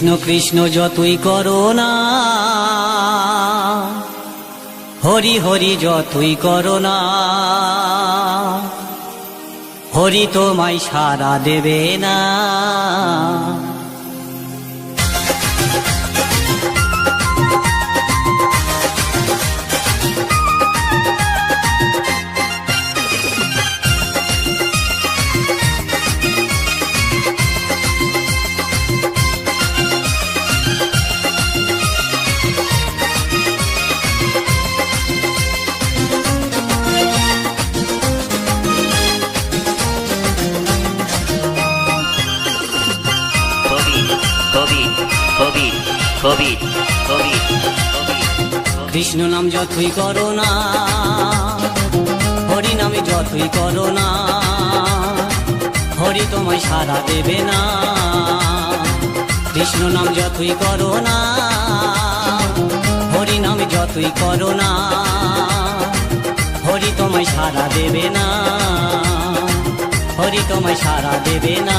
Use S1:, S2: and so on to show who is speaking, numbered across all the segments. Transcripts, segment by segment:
S1: কৃষ্ণ কৃষ্ণ
S2: যতই করো না, হরি হরি যতই করো না, হরি তোমায় সারা দেবে না। কৃষ্ণ নাম যতই করো না, হরি নামে যতই করো না, হরি তোমায় সারা দেবে না। কৃষ্ণ নাম যতই করো না, হরি নামে যতই করো না, হরি তোমায় সারা দেবে না, হরি তোমায় সারা দেবে না।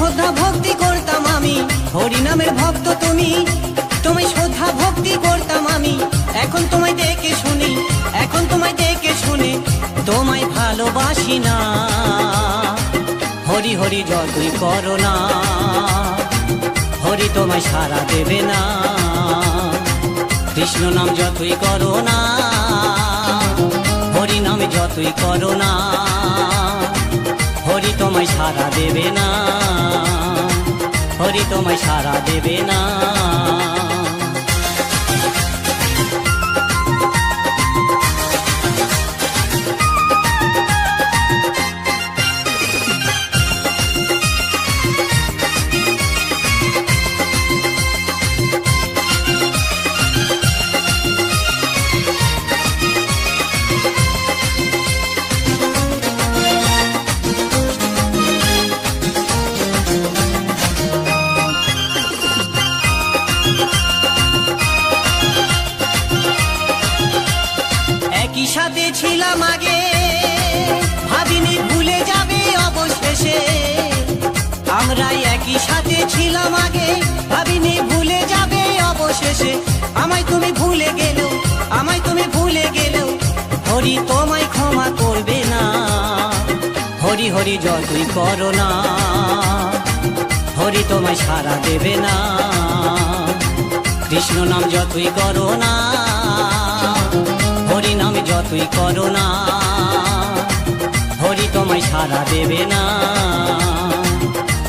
S2: শ্রদ্ধা ভক্তি করতাম আমি। হরি নামের ভক্ত তুমি। তুমি শ্রদ্ধা ভক্তি করতাম আমি। এখন তোমায় দেখে শুনি, এখন তোমায় দেখে শুনে, তোমায় ভালোবাসি না। হরি হরি যতই করো না। হরি তোমায় সারা দেবে না। কৃষ্ণ নাম যতই করো না। হরি নামে যতই করো না। হরি তোমায় সারা দেবে না হরি তোমায় সারা দেবে না। আমরা একই সাথে ছিলাম আগে। ভাবিনি ভুলে যাবে অবশেষে। আমায় তুমি ভুলে গেলেও আমায় তুমি ভুলে গেলেও হরি তোমায় ক্ষমা করবে না। হরি হরি যতই করো না। হরি তোমায় সারা দেবে না। কৃষ্ণ নাম যতই করো না। হরি নাম যতই করো না। হরি তোমায় সারা দেবে না।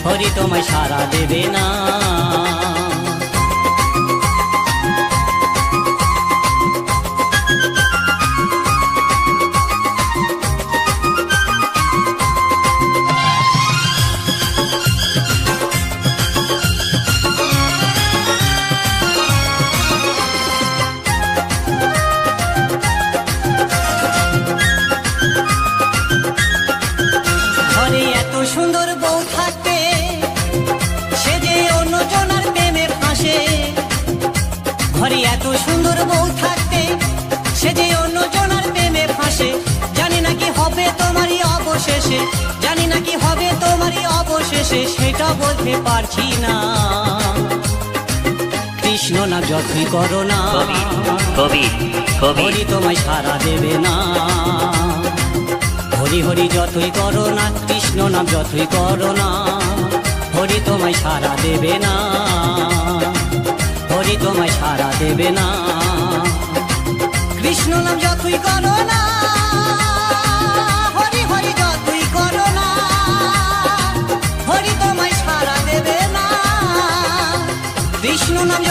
S2: হরি তোমায় সারা দেবে না। জানি না কি হবে তোমারই অবশেষে? সেটা বলতে পারছি না। কৃষ্ণ না যতই করো না
S3: COVID.
S2: হরি তোমায় সারা দেবে না। হরি হরি যতই করো না কৃষ্ণ নাম যতই করো না হরি তোমায় সারা দেবে না। হরি তোমায় সারা দেবে না। কৃষ্ণ নাম যতই করো না কৃষ্ণ নাম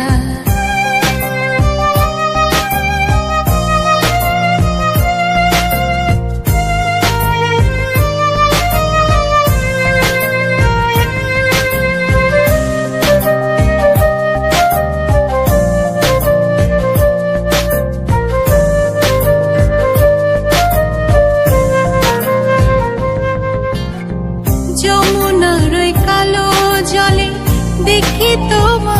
S4: chiquito